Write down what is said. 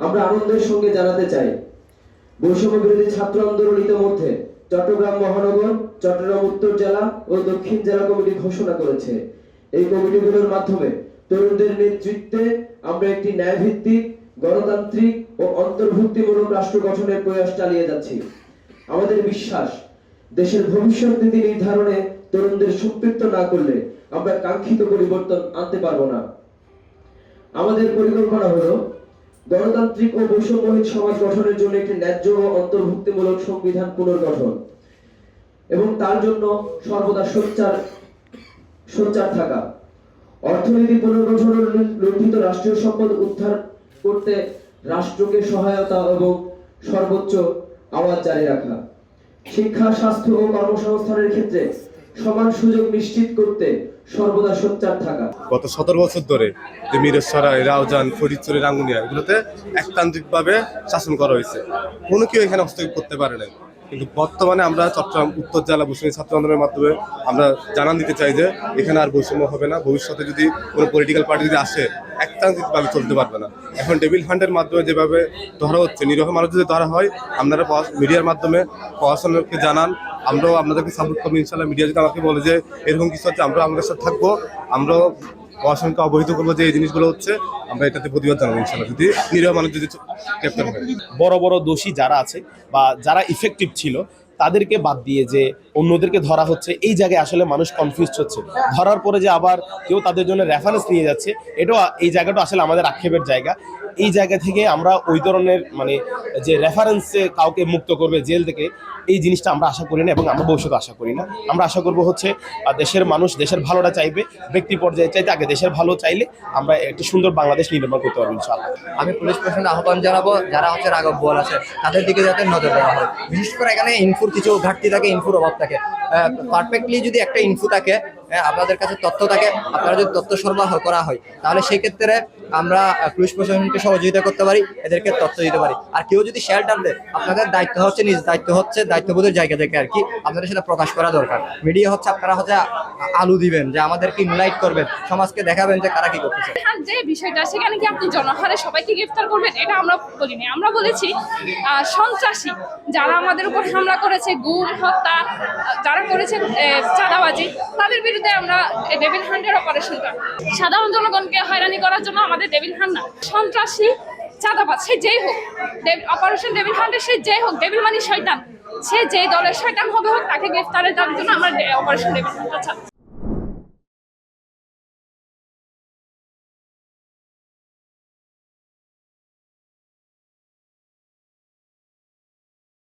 আমরা আনন্দের সঙ্গে জানাতে চাই। বৈষম্য বিরোধী ছাত্র আন্দোলন ইতিমধ্যে চট্টগ্রাম মহানগর, চট্টগ্রাম উত্তর জেলা ও দক্ষিণ জেলা কমিটি ঘোষণা করেছে। এই কমিটিগুলোর মাধ্যমে তরুণদের নেতৃত্বে আমরা একটি ন্যায়ভিত্তিক, গণতান্ত্রিক ও অন্তর্ভুক্তিমূলক রাষ্ট্র গঠনের প্রয়াস চালিয়ে যাচ্ছি। আমাদের বিশ্বাস, দেশের ভবিষ্যৎ নীতি নির্ধারণে তরুণদের সম্পৃক্ত না করলে আমরা কাঙ্ক্ষিত পরিবর্তন আনতে পারব না। আমাদের পরিকল্পনা হলো গণতান্ত্রিক ও বৈষম্যহীন সমাজ গঠনের জন্য একটি ন্যায্য ও অন্তর্ভুক্তিমূলক সংবিধান পুনর্গঠন এবং তার জন্য সর্বদা সোচ্চার সোচ্চার থাকা। অর্থনীতি পুনর্গঠন ও লুণ্ঠিত রাষ্ট্রীয় সম্পদ উদ্ধার করতে রাষ্ট্রকে সহায়তা এবং সর্বোচ্চ আওয়াজ জারি রাখা। শিক্ষা, স্বাস্থ্য ও কর্মসংস্থানের ক্ষেত্রে সমান সুযোগ নিশ্চিত করতে সর্বদা সোচ্চার থাকা। গত সতেরো বছর ধরে যে মিরেশ্বরাই রাউজান ফরিদচুরি রাঙ্গুনিয়া এগুলোতে একতান্ত্রিকভাবে শাসন করা হয়েছে। কোনো কেউ এখানে হস্তক্ষেপ করতে পারে না কিন্তু বর্তমানে আমরা চট্টগ্রাম উত্তর জেলা বৈষম্য ছাত্র আন্দোলনের মাধ্যমে আমরা জানান দিতে চাই যে, এখানে আর বৈষম্য হবে না। ভবিষ্যতে যদি কোনো পলিটিক্যাল পার্টি যদি আসে, একতান্ত্রিকভাবে চলতে পারবে না। এখন ডেভিল হান্টের মাধ্যমে যেভাবে ধরা হচ্ছে, নিরহ মানুষ যদি ধরা হয়, আপনারা মিডিয়ার মাধ্যমে প্রশাসনকে জানান আমরাও আপনাদেরকে সাপোর্ট করব, ইনশাল্লাহ মিডিয়া যদি আমাকে বলে যে এরকম কিছু হচ্ছে আমরা আমাদের সাথে থাকব। আমরাও প্রশাসনকে অবহিত করব যে এই জিনিসগুলো হচ্ছে। আমরা এটাতে প্রতিবাদ জানাব, ইনশাল্লাহ, যদি নিরীহ মানুষ যদি হয় বড় বড় দোষী যারা আছে বা যারা ইফেক্টিভ ছিল তাদেরকে বাদ দিয়ে যে অন্যদেরকে ধরা হচ্ছে, এই জায়গায় আসলে মানুষ কনফিউজ হচ্ছে। ধরার পরে যে আবার কেউ তাদের জন্য রেফারেন্স নিয়ে যাচ্ছে, এটাও এই জায়গাটা আসলে আমাদের আক্ষেপের জায়গা। এই জায়গা থেকে আমরা ওই ধরনের মানে যে রেফারেন্সে কাউকে মুক্ত করবে জেল থেকে, এই জিনিসটা আমরা আশা করি না এবং আমরা ভবিষ্যতে আশা করি না। আমরা আশা করব হচ্ছে দেশের মানুষ দেশের ভালোটা চাইবে, ব্যক্তি পর্যায়ে চাইতে আগে দেশের ভালো চাইলে আমরা একটা সুন্দর বাংলাদেশ নির্মাণ করতে পারব ইনশাআল্লাহ। আমি পুলিশ প্রশাসনের আহ্বান জানাব, যারা হচ্ছে রাঘব বল আছে, তাদের দিকে যাতে নজর দেওয়া হয়। বিশেষ করে এখানে ইনফুর কিছু ঘাটতি থাকে ইনফুর অভাব থাকে। পারফেক্টলি যদি একটা ইনফু থাকে আপনাদের কাছে তথ্য থাকে, আপনারা যদি তথ্য সরবরাহ করা হয়, তাহলে সেই ক্ষেত্রে আমরা পুলিশ প্রশাসনকে সহযোগিতা করতে পারি, এদেরকে তথ্য দিতে পারি। আর কেউ যদি শেল্টার দেয়, আপনাদের দায়িত্ব হচ্ছে, নিজ দায়িত্ব হচ্ছে, দায়িত্ববোধের জায়গা থেকে আর কি আপনাদের সেটা প্রকাশ করা দরকার। মিডিয়া হচ্ছে আপনারা হচ্ছে আলু দিবেন, যে আমাদেরকে ইনলাইট করবেন, সমাজকে দেখাবেন যে কারা কি করতেছে। যে বিষয়টা, সেখানে কি আপনি জনহারে সবাইকে গ্রেফতার করবেন? এটা আমরা বলিনি। আমরা বলেছি সন্ত্রাসী যারা আমাদের উপর হামলা করেছে, গুম, হত্যা যারা করেছে চাঁদাবাজি, তাদের বিরুদ্ধে আমরা ডেভিল হান্ডের অপারেশনটা সাধারণ জনগণকে হয়রানি করার জন্য আমাদের ডেভিল হান্ড না, সন্ত্রাসী চাঁদাবাদ সে যেই হোক অপারেশন ডেভিল হান্ডে সে যেই হোক, ডেভিল মানে শয়তান। সে যেই দলের শয়তান হবে হোক, তাকে গ্রেফতারের দাবির জন্য আমরা অপারেশন ডেভিল হান্ডটা চাচ্ছি